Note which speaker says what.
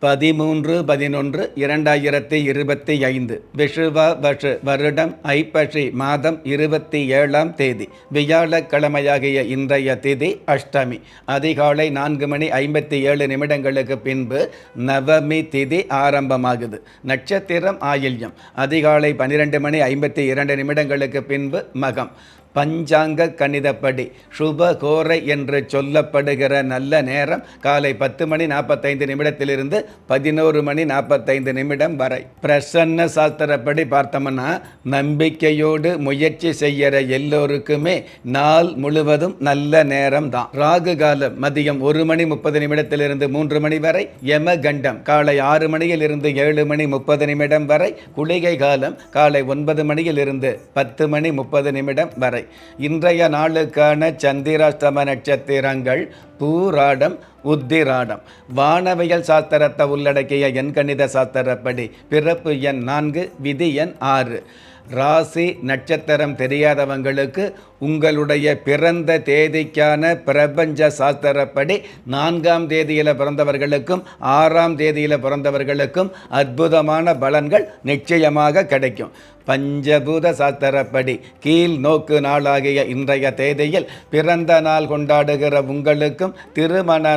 Speaker 1: பதிமூன்று பதினொன்று இரண்டாயிரத்தி இருபத்தி ஐந்து விஷுவ வஷு வருடம் ஐப்பசி மாதம் இருபத்தி ஏழாம் தேதி வியாழக்கிழமையாகிய இன்றைய திதி அஷ்டமி. அதிகாலை நான்கு மணி ஐம்பத்தி ஏழு நிமிடங்களுக்கு பின்பு நவமி திதி ஆரம்பமாகுது. நட்சத்திரம் ஆயில்யம். அதிகாலை பன்னிரெண்டு மணி ஐம்பத்தி இரண்டு நிமிடங்களுக்கு பின்பு மகம். பஞ்சாங்க கணிதப்படி. சுபகோரை என்று சொல்லப்படுகிற நல்ல நேரம் காலை பத்து மணி நாற்பத்தைந்து நிமிடத்திலிருந்து பதினோரு மணி நாற்பத்தைந்து நிமிடம் வரை. பிரசன்ன சாஸ்திரப்படி பார்த்தோம்னா நம்பிக்கையோடு முயற்சி செய்கிற எல்லோருக்குமே நாள் முழுவதும் நல்ல நேரம் தான் ராகு காலம் மதியம் ஒரு மணி முப்பது நிமிடத்திலிருந்து மூன்று மணி வரை. யம கண்டம் காலை ஆறு மணியில் இருந்து ஏழு மணி முப்பது நிமிடம் வரை. குளிகை காலம் காலை ஒன்பது மணியில் இருந்து பத்து மணி முப்பது நிமிடம் வரை. இன்றைய நாளுக்கான சந்திராஷ்டம நட்சத்திரங்கள் பூராடம் உத்திராடம். வானவியல் சாஸ்திரத்தை உள்ளடக்கிய என் கணித சாஸ்திரப்படி பிறப்பு எண் நான்கு விதி எண் ஆறு. ராசி நட்சத்திரம் தெரியாதவங்களுக்கு உங்களுடைய பிறந்த தேதிக்கான பிரபஞ்ச சாஸ்திரப்படி நான்காம் தேதியில் பிறந்தவர்களுக்கும் ஆறாம் தேதியில் பிறந்தவர்களுக்கும் அற்புதமான பலன்கள் நிச்சயமாக கிடைக்கும். பஞ்சபூத சாஸ்திரப்படி கீழ் நோக்கு நாளாகிய இன்றைய தேதியில் பிறந்த நாள் கொண்டாடுகிற உங்களுக்கும் திருமண